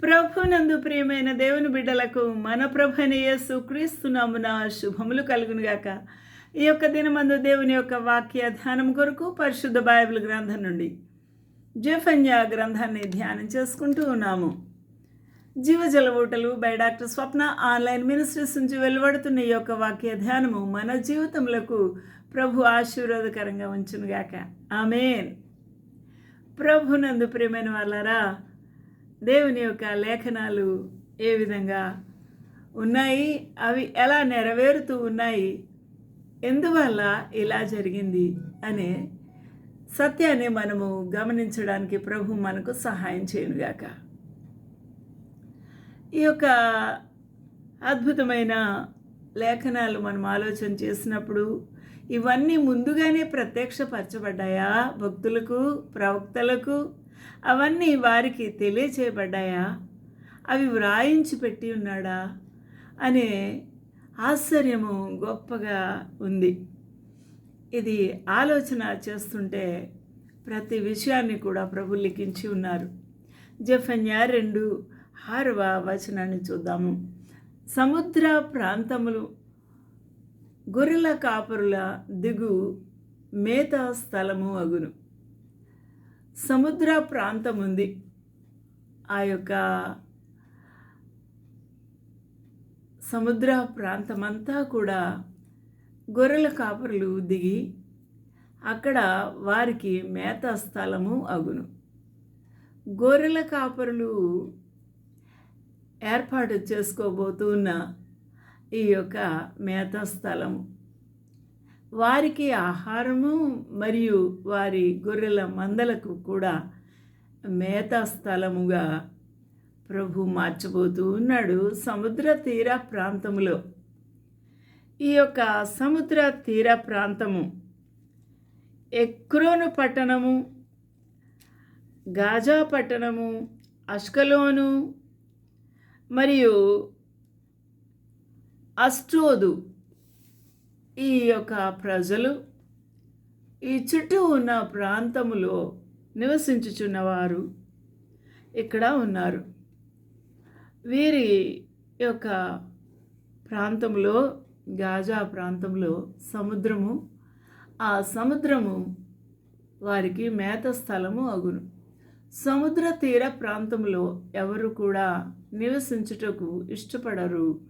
ప్రభునందు ప్రియమైన దేవుని బిడ్డలకు మన ప్రభుని యేసు క్రీస్తునామున శుభములు కలుగునుగాక. ఈ యొక్క దినమందు దేవుని యొక్క వాక్య ధ్యానం కొరకు పరిశుద్ధ బైబిల్ గ్రంథం నుండి జఫన్యా గ్రంథాన్ని ధ్యానం చేసుకుంటూ ఉన్నాము. జీవజల ఊటలు by doctor Swapna online ministries నుంచి వెలువడుతున్న ఈ యొక్క వాక్య ధ్యానము మన జీవితములకు ప్రభు ఆశీర్వాదకరంగా ఉంచునుగాక. ఆమెన్. ప్రభునందు ప్రియమైన వాళ్ళారా దేవుని యొక్క లేఖనాలు ఏ విధంగా ఉన్నాయి? అవి ఎలా నెరవేరుతూ ఉన్నాయి? ఎందువల్ల ఇలా జరిగింది? అనే సత్యాన్ని మనము గమనించడానికి ప్రభు మనకు సహాయం చేయనుగాక. ఈ యొక్క అద్భుతమైన లేఖనాలు మనం ఆలోచన చేసినప్పుడు ఇవన్నీ ముందుగానే ప్రత్యక్షపరచబడ్డాయా? భక్తులకు ప్రవక్తలకు అవన్నీ వారికి తెలియచేయబడ్డాయా? అవి వ్రాయించి పెట్టి ఉన్నాడా? అనే ఆశ్చర్యము గొప్పగా ఉంది. ఇది ఆలోచన చేస్తుంటే ప్రతి విషయాన్ని కూడా ప్రభు లిఖించి ఉన్నారు. జఫన్యా రెండు ఆరవ వచనాన్ని చూద్దాము. సముద్ర ప్రాంతములు గొర్రెల కాపరుల దిగు మేత స్థలము అగును. సముద్ర ప్రాంతం ఉంది. ఆ యొక్క సముద్ర ప్రాంతమంతా కూడా గొర్రెల కాపరులు దిగి అక్కడ వారికి మేత స్థలము అగును. గొర్రెల కాపరులు ఏర్పాటు చేసుకోబోతున్న ఈ యొక్క మేత స్థలము. వారికి ఆహారము మరియు వారి గొర్రెల మందలకు కూడా మేత స్థలముగా ప్రభు మార్చబోతూ ఉన్నాడు సముద్ర తీర ప్రాంతములో. ఈ యొక్క సముద్ర తీర ప్రాంతము ఎక్రోను పట్టణము గాజా పట్టణము అష్కలోను మరియు అస్టోదు ఈ యొక్క ప్రజలు ఈ చుట్టూ ఉన్న ప్రాంతములో నివసించుచున్నవారు ఇక్కడ ఉన్నారు. వీరి యొక్క ప్రాంతంలో గాజా ప్రాంతంలో సముద్రము ఆ సముద్రము వారికి మేత స్థలము అగును. సముద్ర తీర ప్రాంతంలో ఎవరు కూడా నివసించుటకు ఇష్టపడరు.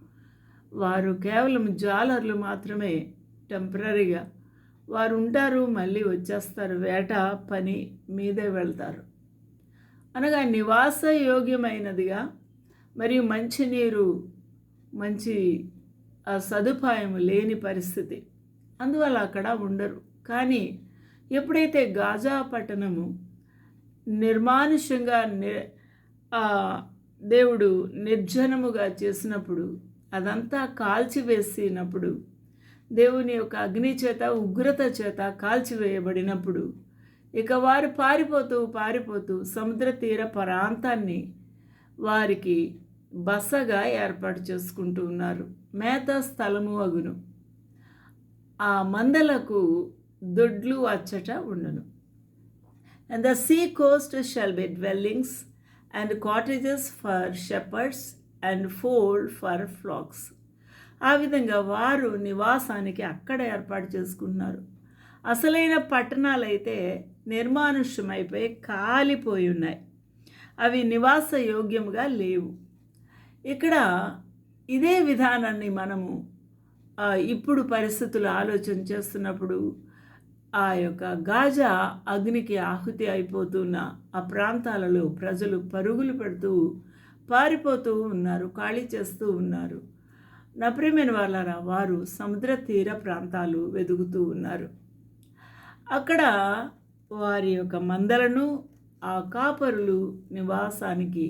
వారు కేవలం జాలర్లు మాత్రమే టెంపరీగా వారు ఉంటారు మళ్ళీ వచ్చేస్తారు. వేట పని మీదే వెళ్తారు. అనగా నివాస యోగ్యమైనదిగా మరియు మంచినీరు మంచి సదుపాయం లేని పరిస్థితి. అందువల్ల అక్కడ ఉండరు. కానీ ఎప్పుడైతే గాజా పట్టణము నిర్మానుష్యంగా ని దేవుడు నిర్జనముగా చేసినప్పుడు అదంతా కాల్చివేసినప్పుడు దేవుని యొక్క అగ్ని చేత ఉగ్రత చేత కాల్చివేయబడినప్పుడు ఇక వారు పారిపోతూ పారిపోతూ సముద్ర తీర ప్రాంతాన్ని వారికి బసగా ఏర్పాటు చేసుకుంటూ ఉన్నారు. మేత స్థలము అగును. ఆ మందలకు దొడ్లు అచ్చట ఉండను. And the sea coast shall be dwellings and cottages for shepherds and fold for flocks ఆ విధంగా వారు నివాసానికి అక్కడ ఏర్పాటు చేసుకున్నారు అసలైన పట్టణాలైతే నిర్మానుష్యమైపోయి కాలిపోయి ఉన్నాయి. అవి నివాస యోగ్యముగా లేవు. ఇక్కడ ఇదే విధానాన్ని మనము ఇప్పుడు పరిస్థితులు ఆలోచన చేస్తున్నప్పుడు ఆ యొక్క గాజా అగ్నికి ఆహుతి అయిపోతున్న ఆ ప్రాంతాలలో ప్రజలు పరుగులు పెడుతూ పారిపోతూ ఉన్నారు ఖాళీ చేస్తూ ఉన్నారు. నా ప్రేమైన వాళ్ళారా వారు సముద్ర తీర ప్రాంతాలు వెతుకుతూ ఉన్నారు. అక్కడ వారి యొక్క మందలను ఆ కాపరులు నివాసానికి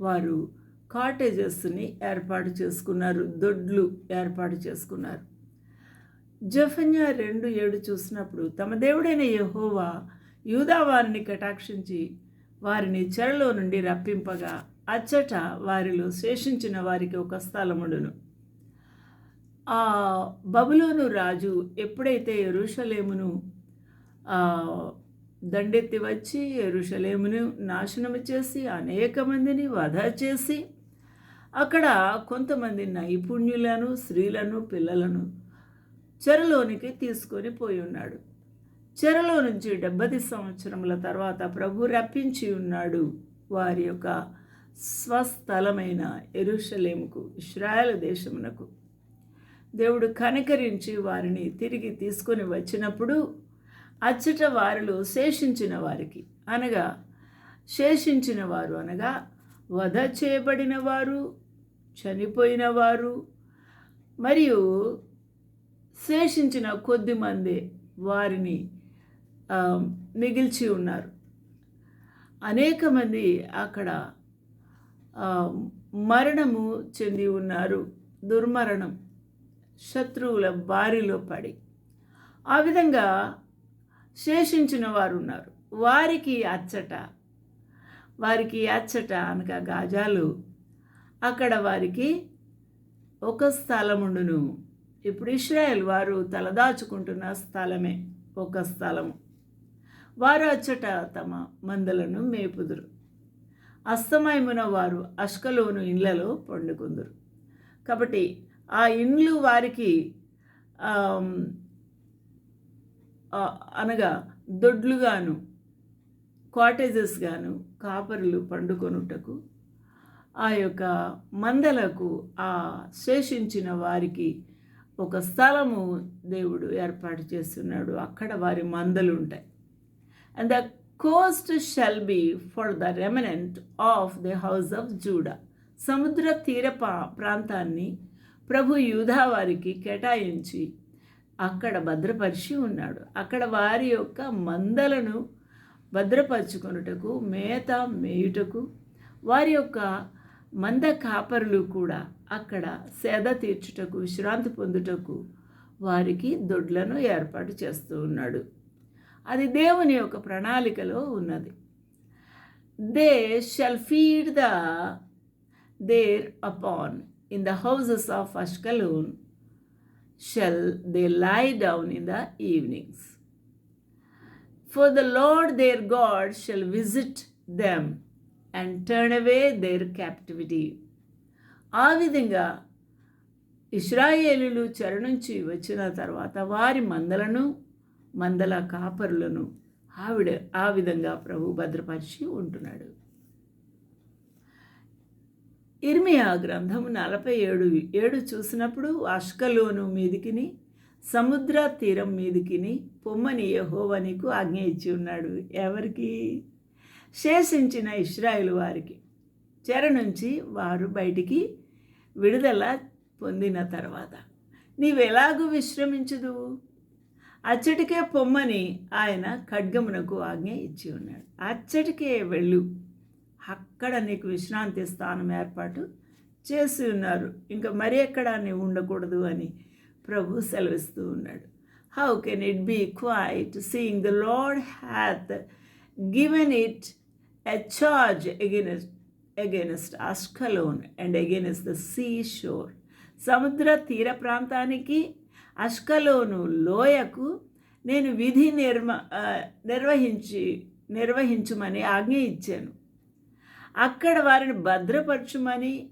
వారు కాటేజెస్ని ఏర్పాటు చేసుకున్నారు దొడ్లు ఏర్పాటు చేసుకున్నారు. జఫన్యా రెండు ఏడు చూసినప్పుడు తమ దేవుడైన యహోవా యూదా వారిని కటాక్షించి వారిని చెరలో నుండి రప్పింపగా అచ్చట వారిలో శేషించిన వారికి ఒక స్థలముడును. ఆ బబులోను రాజు ఎప్పుడైతే ఎరుషలేమును దండెత్తి వచ్చి ఎరుషలేమును నాశనము చేసి అనేక మందిని వధ చేసి అక్కడ కొంతమంది నైపుణ్యులను స్త్రీలను పిల్లలను చెరలోనికి తీసుకొని పోయి ఉన్నాడు. చెరలో నుంచి డెబ్బది సంవత్సరముల తర్వాత ప్రభు రప్పించి ఉన్నాడు వారి యొక్క స్వస్థలమైన ఎరుషలేముకు ఇస్రాయల్ దేశమునకు. దేవుడు కనికరించి వారిని తిరిగి తీసుకొని వచ్చినప్పుడు అచ్చట వారిలో శేషించిన వారికి అనగా శేషించిన వారు అనగా వధ చేయబడిన వారు చనిపోయిన వారు మరియు శేషించిన కొద్ది మంది వారిని మిగిల్చి ఉన్నారు. అనేక మంది అక్కడ మరణము చెంది ఉన్నారు. దుర్మరణం. శత్రువుల బారిలో పడి. ఆ విధంగా శేషించిన వారు ఉన్నారు వారికి అచ్చట వారికి అచ్చట అనగా గాజాలు. అక్కడ వారికి ఒక స్థలముండును. ఇప్పుడు ఇస్రాయల్ వారు తలదాచుకుంటున్న స్థలమే ఒక స్థలము. వారు అచ్చట తమ మందలను మేపుదురు. అస్తమయమున వారు అష్కలోను ఇళ్ళలో పండుకుందురు. కాబట్టి ఆ ఇండ్లు వారికి అనగా దొడ్లుగాను కాటేజెస్ గాను కాపరులు పండుకొనుటకు ఆ యొక్క మందలకు ఆ శేషించిన వారికి ఒక స్థలము దేవుడు ఏర్పాటు చేస్తున్నాడు. అక్కడ వారి మందలు ఉంటాయి and the coast shall be for the remnant of the house of Judah సముద్ర తీర ప్రాంతాన్ని ప్రభు యూధా వారికి కేటాయించి అక్కడ భద్రపరిచి ఉన్నాడు. అక్కడ వారి యొక్క మందలను భద్రపరుచుకొనుటకు మేత మేయుటకు వారి యొక్క మంద కాపరులు కూడా అక్కడ సేద తీర్చుటకు విశ్రాంతి పొందుటకు వారికి దొడ్లను ఏర్పాటు చేస్తూ ఉన్నాడు. అది దేవుని యొక్క ప్రణాళికలో ఉన్నది. They shall feed the thereupon in the houses of Ashkelon shall they lie down in the evenings for the Lord their God shall visit them and turn away their captivity ఆ విధంగా ఇస్రాయేలీలు చెర నుంచి వచ్చిన తర్వాత వారి మందలను మందల కాపరులను ఆవిడ ఆ విధంగా ప్రభు భద్రపరిచి ఉంటున్నాడు. ఇర్మియా గ్రంథము నలభై ఏడు ఏడు చూసినప్పుడు అష్కలోను మీదికిని సముద్ర తీరం మీదికిని పొమ్మని యెహోవా నీకు ఆజ్ఞ ఇచ్చి ఉన్నాడు. ఎవరికి? శేషించిన ఇస్రాయిల్ వారికి. చెర నుంచి వారు బయటికి విడుదల పొందిన తర్వాత నీవెలాగూ విశ్రమించదు అచ్చటికే పొమ్మని ఆయన ఖడ్గమునకు ఆజ్ఞ ఇచ్చి ఉన్నాడు. అచ్చటికే వెళ్ళు. అక్కడ నీకు విశ్రాంతి స్థానం ఏర్పాటు చేసి ఉన్నారు. ఇంకా మరి ఎక్కడ నీవు ఉండకూడదు అని ప్రభు సెలవిస్తూ ఉన్నాడు. How can it be quiet seeing the Lord hath given it a charge against against Ashkelon and against the sea shore సముద్ర తీర ప్రాంతానికి అష్కలోను లోయకు నేను విధి నిర్మ నిర్వహించి నిర్వహించమని ఆజ్ఞ ఇచ్చాను. అక్కడ వారిని భద్రపరచుమని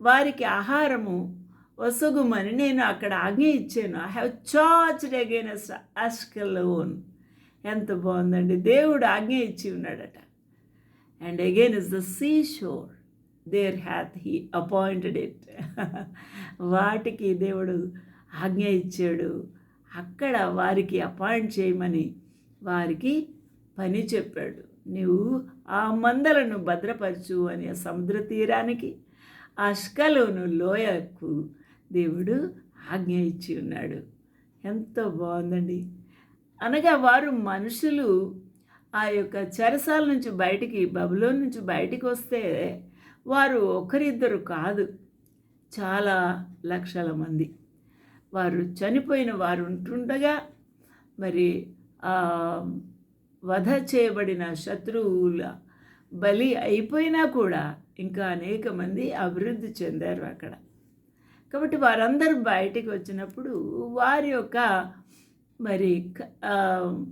వారికి ఆహారము వసగుమని నేను అక్కడ ఆజ్ఞ ఇచ్చాను. I have charged against Ashkelon ఎంత బాగుందండి. దేవుడు ఆజ్ఞ ఇచ్చి ఉన్నాడట. And again is the sea shore there hath he appointed it వాటికి దేవుడు ఆజ్ఞ ఇచ్చాడు. అక్కడ వారికి అపాయింట్ చేయమని వారికి పని చెప్పాడు. నీవు ఆ మందలను భద్రపరచు అని సముద్ర తీరానికి అష్కలోను లోయకు దేవుడు ఆజ్ఞ ఇచ్చి ఉన్నాడు. ఎంతో బాగుందండి. అనగా వారు మనుషులు ఆ యొక్క చెరసాల నుంచి బయటికి బబులోన్ నుంచి బయటికి వస్తే వారు ఒకరిద్దరు కాదు చాలా లక్షల మంది. వారు చనిపోయిన వారు ఉంటుండగా మరి ఆ వధ చేయబడిన శత్రువుల బలి అయిపోయినా కూడా ఇంకా అనేక మంది అభివృద్ధి చెందారు అక్కడ. కాబట్టి వారందరూ బయటికి వచ్చినప్పుడు వారి యొక్క మరి క-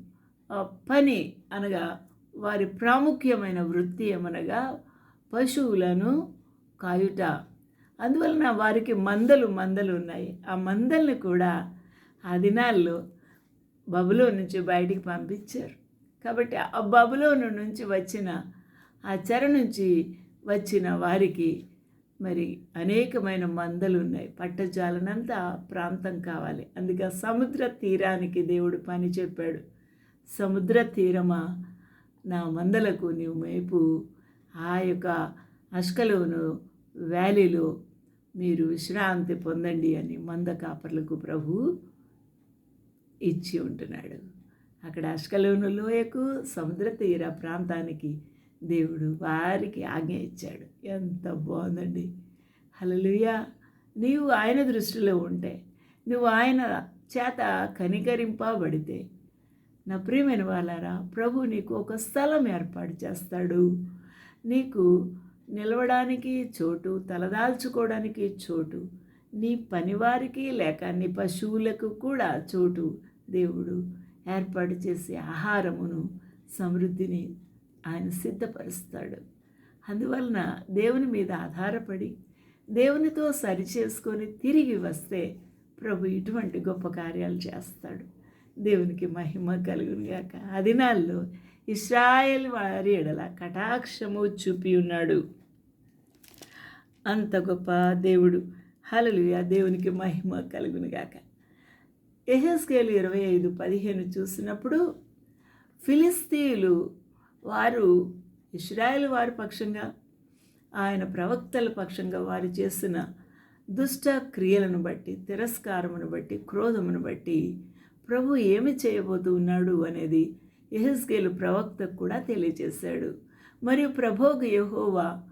పని అనగా వారి ప్రాముఖ్యమైన వృత్తి ఏమనగా పశువులను కాయుట. అందువలన వారికి మందలు మందలు ఉన్నాయి. ఆ మందల్ని కూడా ఆ దినాల్లో బబులో నుంచి బయటికి పంపించారు. కాబట్టి ఆ బబులోను నుంచి వచ్చిన ఆ చెర నుంచి వచ్చిన వారికి మరి అనేకమైన మందలు ఉన్నాయి. పట్టజాలనంతా ప్రాంతం కావాలి. అందుకే సముద్ర తీరానికి దేవుడు పని చెప్పాడు. సముద్ర తీరమా? నా మందలకు నీవు మేపు. ఆ యొక్క అష్కలోను వ్యాలీలో మీరు విశ్రాంతి పొందండి అని మంద కాపర్లకు ప్రభు ఇచ్చి ఉంటున్నాడు. అక్కడ అష్కలోను లోయకు సముద్ర తీర ప్రాంతానికి దేవుడు వారికి ఆజ్ఞ ఇచ్చాడు. ఎంత బాగుందండి. హలలుయా నీవు ఆయన దృష్టిలో ఉంటే నువ్వు ఆయన చేత కనికరింపబడితే నా ప్రియమైన వాళ్ళారా ప్రభు నీకు ఒక స్థలం ఏర్పాటు చేస్తాడు. నీకు నిలవడానికి చోటు తలదాల్చుకోవడానికి చోటు నీ పనివారికి లేక నీ పశువులకు కూడా చోటు దేవుడు. ఏర్పాటు చేసే ఆహారమును సమృద్ధిని ఆయన సిద్ధపరుస్తాడు. అందువలన దేవుని మీద ఆధారపడి దేవునితో సరిచేసుకొని తిరిగి వస్తే ప్రభు ఇటువంటి గొప్ప కార్యాలు చేస్తాడు. దేవునికి మహిమ కలుగునుగాక ఆ దినాల్లో ఇస్రాయేల్ వారి ఎడల కటాక్షము చూపి ఉన్నాడు. అంత గొప్ప దేవుడు. హలలుయ దేవునికి మహిమ కలుగునుగాక ఎహెస్కేలు ఇరవై ఐదు పదిహేను చూసినప్పుడు ఫిలిస్తీయులు వారు ఇస్రాయేల్ వారి పక్షంగా ఆయన ప్రవక్తల పక్షంగా వారు చేసిన దుష్ట క్రియలను బట్టి తిరస్కారమును బట్టి క్రోధమును బట్టి ప్రభు ఏమి చేయబోతూ ఉన్నాడు అనేది ఎహెస్కేలు ప్రవక్తకు కూడా తెలియజేశాడు మరియు ప్రభోగ యహోవా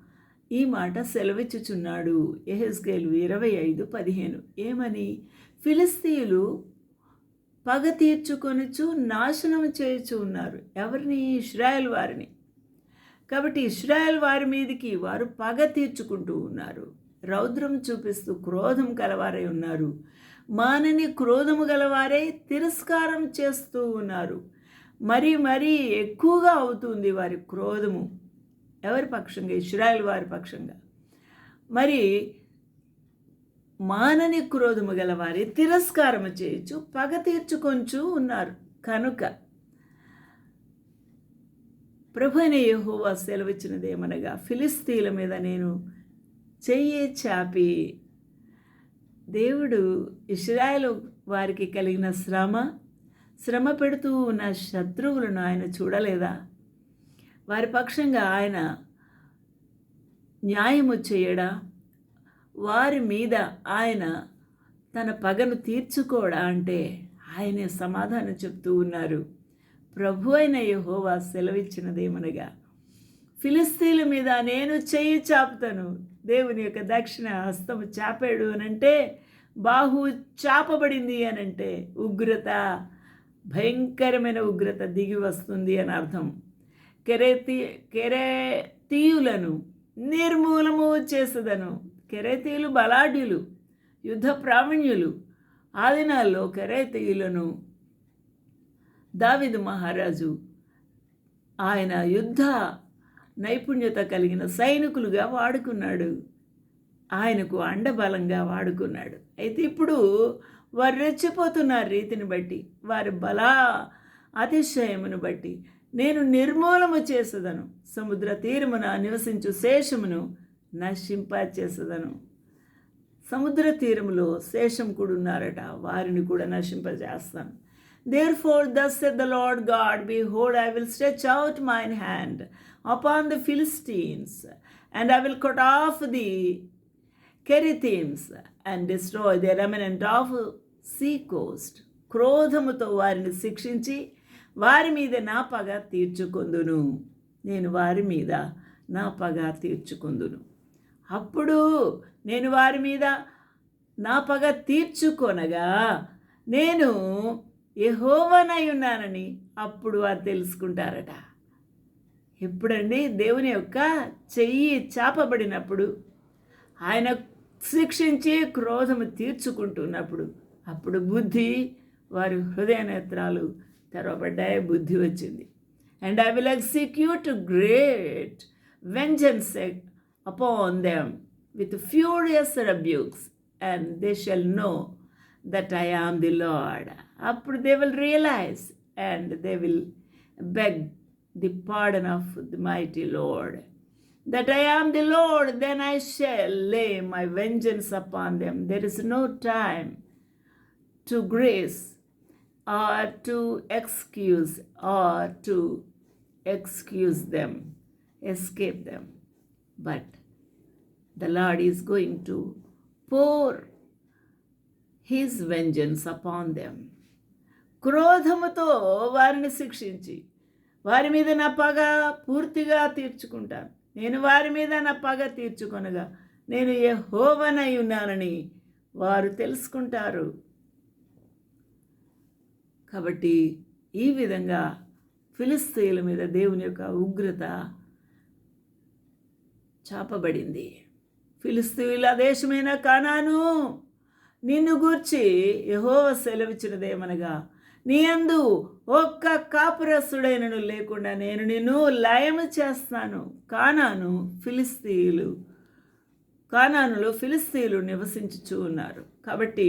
ఈ మాట సెలవిచ్చుచున్నాడు. ఎహెస్కేలు ఇరవై ఐదు పదిహేను. ఏమని? ఫిలిస్తీయులు పగ తీర్చుకొనుచు నాశనం చేయుచు ఉన్నారు ఎవరిని? ఇస్రాయల్ వారిని. కాబట్టి ఇస్రాయల్ వారి మీదకి వారు పగ తీర్చుకుంటూ ఉన్నారు. రౌద్రం చూపిస్తూ క్రోధం గలవారై ఉన్నారు. మానని క్రోధము గలవారై తిరస్కారం చేస్తూ ఉన్నారు. మరీ మరీ ఎక్కువగా అవుతుంది వారి క్రోధము. ఎవరి పక్షంగా? ఇస్రాయల్ వారి పక్షంగా. మరి మానని క్రోధము గలవారి తిరస్కారము చేయొచ్చు పగ తీర్చుకొంచు ఉన్నారు. కనుక ప్రభు అయిన యెహోవా సెలవిచ్చినదేమనగా ఫిలిస్తీన్ల మీద నేను చెయ్యి చాపి దేవుడు ఇస్రాయల్ వారికి కలిగిన శ్రమ శ్రమ పెడుతూ ఉన్న శత్రువులను ఆయన చూడలేదా? వారి పక్షంగా ఆయన న్యాయము చేయడా? వారి మీద ఆయన తన పగను తీర్చుకోడా అంటే ఆయనే సమాధానం చెప్తూ ఉన్నారు. ప్రభు అయిన యహోవా సెలవిచ్చినదేమనగా ఫిలిస్తీన్ల మీద నేను చెయ్యి చాపుతాను. దేవుని యొక్క దక్షిణ హస్తము చాపాడు అనంటే బాహు చాపబడింది అనంటే ఉగ్రత భయంకరమైన ఉగ్రత దిగి వస్తుంది అని అర్థం. కెరేతి కెరేతీయులను నిర్మూలము చేసదను. కెరేతీయులు బలాఢ్యులు యుద్ధ ప్రావీణ్యులు ఆ దినాల్లో కెరేతీయులను దావిదు మహారాజు ఆయన యుద్ధ నైపుణ్యత కలిగిన సైనికులుగా వాడుకున్నాడు. ఆయనకు అండబలంగా వాడుకున్నాడు. అయితే ఇప్పుడు వారు రెచ్చిపోతున్నారు రీతిని బట్టి వారి బల అతిశయమును బట్టి. నేను నిర్మూలము చేసేదను సముద్ర తీరమున నివసించు శేషమును నశింపచేసేదను. సముద్ర తీరములో శేషం కూడా ఉన్నారట వారిని కూడా నశింపజేస్తాను. Therefore thus saith the Lord God behold I will stretch out mine hand upon the Philistines and I will cut off the Cherethims and destroy the remnant of sea coast క్రోధముతో వారిని శిక్షించి వారి మీద నా పగ తీర్చుకొందును. నేను వారి మీద నా పగ తీర్చుకొందును. అప్పుడు నేను వారి మీద నా పగ తీర్చుకొనగా నేను యహోవనై ఉన్నానని అప్పుడు వారు తెలుసుకుంటారట. ఎప్పుడండి? దేవుని యొక్క చెయ్యి చాపబడినప్పుడు ఆయన శిక్షించి క్రోధము తీర్చుకుంటున్నప్పుడు అప్పుడు బుద్ధి వారి హృదయ నేత్రాలు తెరవబడ్డాయి బుద్ధి వచ్చింది. And I will execute great vengeance upon them with furious rebukes, and they shall know that I am the Lord. Up they will realize and they will beg the pardon of the mighty Lord. That I am the Lord, then I shall lay my vengeance upon them. There is no time to grace or to excuse or to excuse them, escape them. But the Lord is going to pour his vengeance upon them. క్రోధముతో వారిని శిక్షించి వారి మీద నా పగ పూర్తిగా తీర్చుకుంటాను నేను వారి మీద నా పగ తీర్చుకొనగా నేను ఏ హోవనై ఉన్నానని వారు తెలుసుకుంటారు కాబట్టి ఈ విధంగా ఫిలిస్తీన్ల మీద దేవుని యొక్క ఉగ్రత చాపబడింది. ఫిలిస్తీన్ల దేశమైన కానాను నిన్ను గూర్చి యహోవ సెలవిచ్చినదేమనగా నీ అందు ఒక్క కాపురసుడైనను లేకుండా నేను నిన్ను లయము చేస్తాను. కానాను ఫిలిస్తీయులు కానానులో ఫిలిస్తీయులు నివసించుచూ ఉన్నారు. కాబట్టి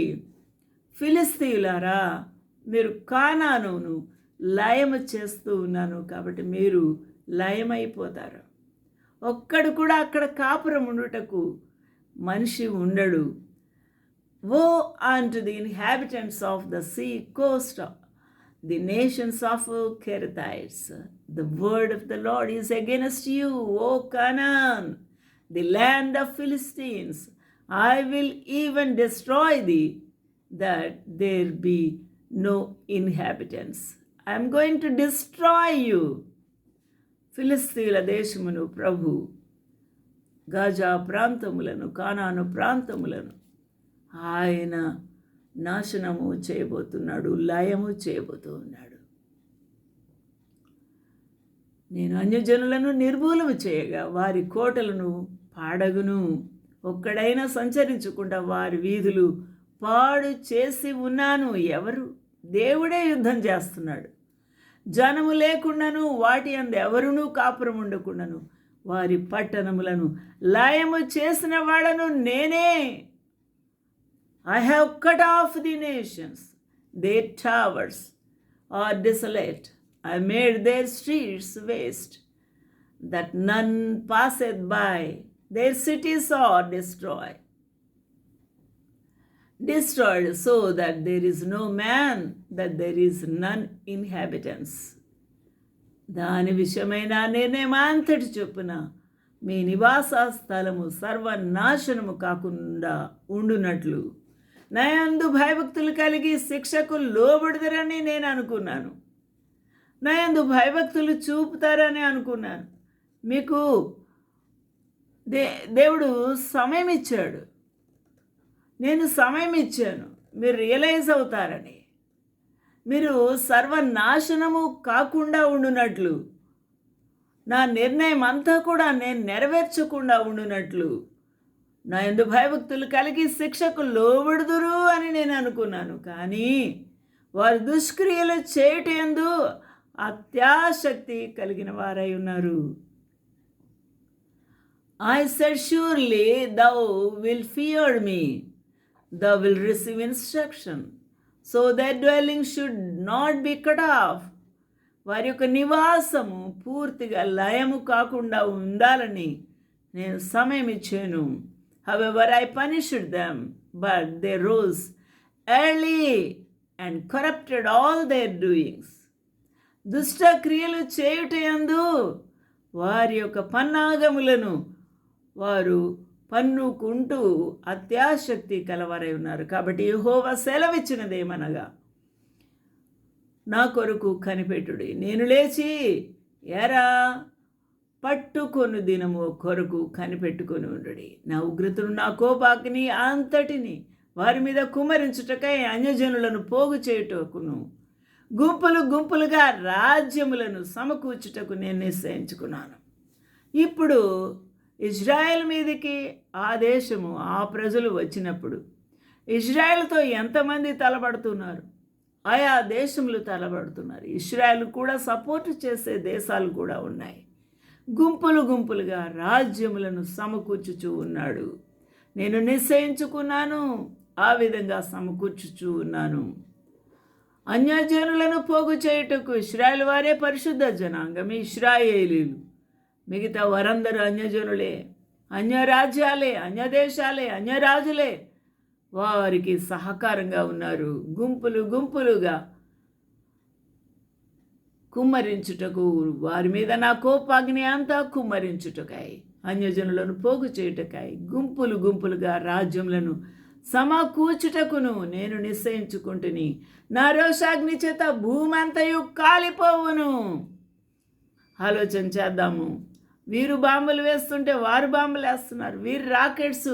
ఫిలిస్తీయులారా మీరు కానానును లయము చేస్తూ ఉన్నాను కాబట్టి మీరు లయమైపోతారు. ఒక్కడు కూడా అక్కడ కాపురం ఉండుటకు మనిషి ఉండడు ఓ unto the inhabitants of the sea coast, the nations of Kerethites. The word of the Lord is against you, O Canaan, the land of Philistines. I will even destroy thee, that there be no inhabitants. I am going to destroy you. ఫిలిస్తీన్ల దేశమును ప్రభు Gaza ప్రాంతములను Canaan ప్రాంతములను ఆయన నాశనము చేయబోతున్నాడు లయము చేయబోతూ ఉన్నాడు నేను అన్యజనులను నిర్మూలము చేయగా వారి కోటలను పాడగును. ఒక్కడైనా సంచరించకుండా వారి వీధులు పాడు చేసి ఉన్నాను. ఎవరు? దేవుడే యుద్ధం చేస్తున్నాడు. జనము లేకుండాను వాటి అందు ఎవరునూ కాపురం ఉండకుండాను. వారి పట్టణములను లయము చేసిన వాళ్ళను నేనే. I have cut off the nations their towers are desolate I made their streets waste that none passed by their cities are destroy Destroyed so that there is no man, that there is none inhabitants. దాని విషయమైన నిర్ణయమంతటి చొప్పున మీ నివాస స్థలము సర్వనాశనము కాకుండా ఉండునట్లు. నయందు భయభక్తులు కలిగి శిక్షకు లోబడుదరని నేను అనుకున్నాను. నయందు భయభక్తులు చూపుతారని అనుకున్నాను. మీకు దే దేవుడు సమయం ఇచ్చాడు. నేను సమయం ఇచ్చాను. మీరు రియలైజ్ అవుతారని. మీరు సర్వనాశనము కాకుండా ఉండునట్లు. నా నిర్ణయం అంతా కూడా నేను నెరవేర్చకుండా ఉండునట్లు. నా ఎందు భయభక్తులు కలిగి శిక్షకు లోబడుదురు అని నేను అనుకున్నాను. కానీ వారు దుష్క్రియలు చేయటందు అత్యాశక్తి కలిగిన వారై ఉన్నారు. I said surely thou will fear me the will receive instruction so that dwelling should not be cut off వారి యొక్క నివాసము పూర్తిగా లయము కాకుండా ఉండాలని నేను సమయం ఇచ్చాను. However I punished them but they rose early and corrupted all their doings దుష్ట క్రియలు చేయుటయందు వారి యొక్క పన్నాగములను వారు పన్నుకుంటూ అత్యాశక్తి కలవారై ఉన్నారు. కాబట్టి యెహోవా సెలవిచ్చినదేమనగా నా కొరకు కనిపెట్టుడి. నేను లేచి ఎరా పట్టుకొను దినము కొరకు కనిపెట్టుకొని ఉండడి. నా ఉగ్రతను నా కోపాకిని అంతటిని వారి మీద కుమరించుటకై అన్యజనులను పోగు చేయుటకును గుంపులు గుంపులుగా రాజ్యములను సమకూర్చుటకు నేను నిశ్చయించుకున్నాను. ఇప్పుడు ఇజ్రాయెల్ మీదకి ఆ దేశము ఆ ప్రజలు వచ్చినప్పుడు ఇజ్రాయెల్తో ఎంతమంది తలబడుతున్నారు? ఆయా దేశములు తలబడుతున్నారు. ఇస్రాయల్ కూడా సపోర్ట్ చేసే దేశాలు కూడా ఉన్నాయి. గుంపులు గుంపులుగా రాజ్యములను సమకూర్చుచూ ఉన్నాడు. నేను నిశ్చయించుకున్నాను ఆ విధంగా సమకూర్చుచూ ఉన్నాను. అన్యజనులను పోగు చేయుటకు ఇస్రాయల్ వారే పరిశుద్ధ జనాంగం ఇస్రాయేలీలు మిగతా వారందరూ అన్యజనులే అన్యరాజ్యాలే అన్యదేశాలే అన్యరాజులే. వారికి సహకారంగా ఉన్నారు. గుంపులు గుంపులుగా కుమ్మరించుటకు వారి మీద నా కోపాగ్ని అంతా కుమ్మరించుటకాయ్ అన్యజనులను పోగు చేయుటకై గుంపులు గుంపులుగా రాజ్యములను సమకూర్చుటకును నేను నిశ్చయించుకుంటుని నా రోషాగ్ని చేత భూమంతయు కాలిపోవును. ఆలోచన చేద్దాము. వీరు బాంబులు వేస్తుంటే వారు బాంబులు వేస్తున్నారు. వీరు రాకెట్స్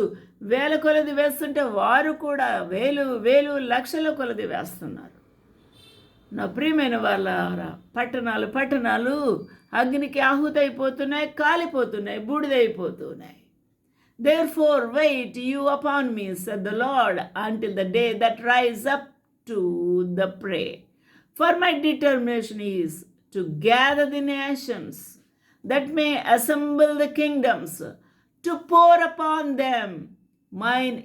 వేల కొలది వేస్తుంటే వారు కూడా వేలు వేలు లక్షల కొలది వేస్తున్నారు. నా ప్రియమైన వాళ్ళ పట్టణాలు పట్టణాలు అగ్నికి ఆహుతైపోతున్నాయి కాలిపోతున్నాయి బూడిదైపోతున్నాయి. Therefore wait you upon me said the Lord until the day that rise up to the prey for my determination is to gather the nations that may assemble the kingdoms to pour upon them mine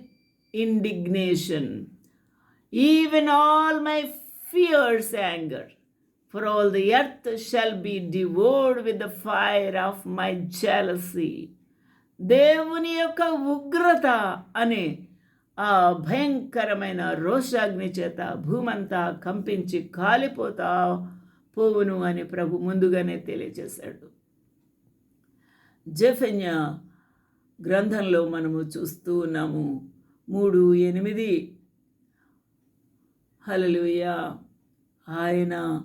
indignation, even all my fierce anger. For all the earth shall be devoured with the fire of my jealousy. దేవుని యొక్క ఉగ్రత అనే ఆ భయంకరమైన రోషాగ్ని చేత భూమంతా కంపించి కాలిపోతా పోవును అని ప్రభు ముందుగానే తెలియజేశాడు జఫన్య గ్రంథంలో మనము చూస్తూ ఉన్నాము. మూడు ఎనిమిది. హలలుయ ఆయన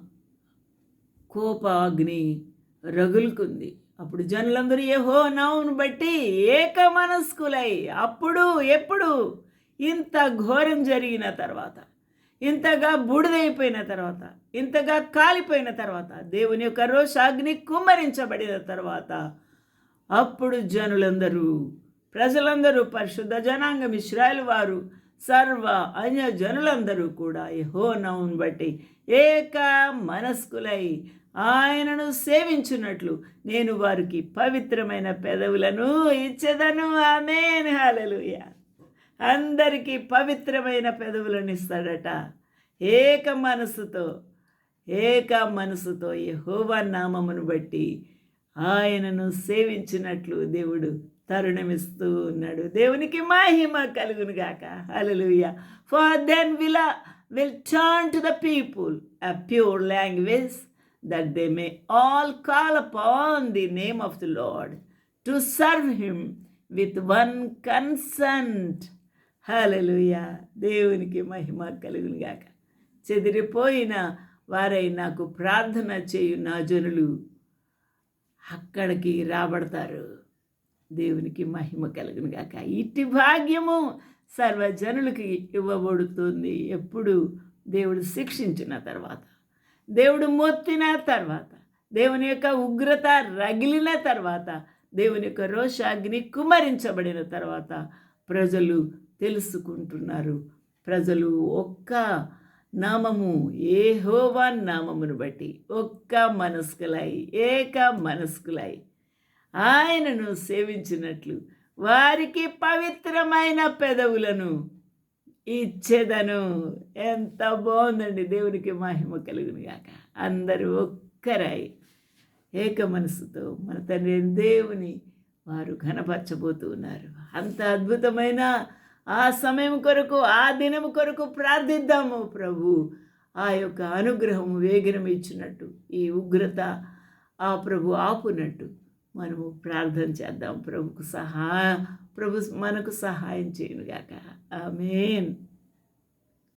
కోపాగ్ని రగులుకుంది. అప్పుడు జనులందరూ ఏహో నావును బట్టి ఏక మనస్కులై అప్పుడు ఎప్పుడు? ఇంత ఘోరం జరిగిన తర్వాత ఇంతగా బూడిదైపోయిన తర్వాత ఇంతగా కాలిపోయిన తర్వాత దేవుని యొక్క రోషాగ్ని కుమ్మరించబడిన తర్వాత అప్పుడు జనులందరూ ప్రజలందరూ పరిశుద్ధ జనాంగం ఇస్రాయల్ వారు సర్వ అన్య జనులందరూ కూడా యహో బట్టి ఏక మనస్కులై ఆయనను సేవించున్నట్లు నేను వారికి పవిత్రమైన పెదవులను ఇచ్చేదను. ఆమెన్. హాలలుయ అందరికీ పవిత్రమైన పెదవులను ఇస్తాడట. ఏక మనసుతో ఏక మనసుతో యహోవా నామమును బట్టి ఆయనను సేవించినట్లు దేవుడు తరుణమిస్తూ ఉన్నాడు. దేవునికి మహిమ కలుగును గాక. Hallelujah for then will will turn to the people a pure language that they may all call upon the name of the Lord to serve him with one consent hallelujah దేవునికి మహిమ కలుగును గాక. చెదిరిపోయిన వారై నాకు ప్రార్థన చేయు నా జనులు అక్కడికి రాబడతారు. దేవునికి మహిమ కలుగును గాక. ఇట్టి భాగ్యము సర్వజనులకి ఇవ్వబడుతుంది. ఎప్పుడు? దేవుడు శిక్షించిన తర్వాత. దేవుడు మొత్తిన తర్వాత. దేవుని యొక్క ఉగ్రత రగిలిన తర్వాత. దేవుని యొక్క రోషాగ్ని కుమరించబడిన తర్వాత. ప్రజలు తెలుసుకుంటున్నారు. ప్రజలు ఒక్క నామము ఏహోవా నామమును బట్టి ఒక్క మనస్కులై ఏక మనస్కులై ఆయనను సేవించినట్లు వారికి పవిత్రమైన పెదవులను ఇచ్చేదను. ఎంత బాగుందండి దేవునికి మహిమ కలుగును గాక. అందరూ ఒక్కరాయి ఏక మనసుతో మన తండ్రి దేవుని వారు ఘనపరచబోతూ ఉన్నారు. అంత అద్భుతమైన ఆ సమయం కొరకు ఆ దినం కొరకు ప్రార్థిద్దాము ప్రభు. ఆ యొక్క అనుగ్రహం వేగనం ఇచ్చినట్టు ఈ ఉగ్రత ఆ ప్రభు ఆపునట్టు మనము ప్రార్థన చేద్దాం. ప్రభుకు సహా ప్రభు మనకు సహాయం చేయనుగాక. ఆమెన్.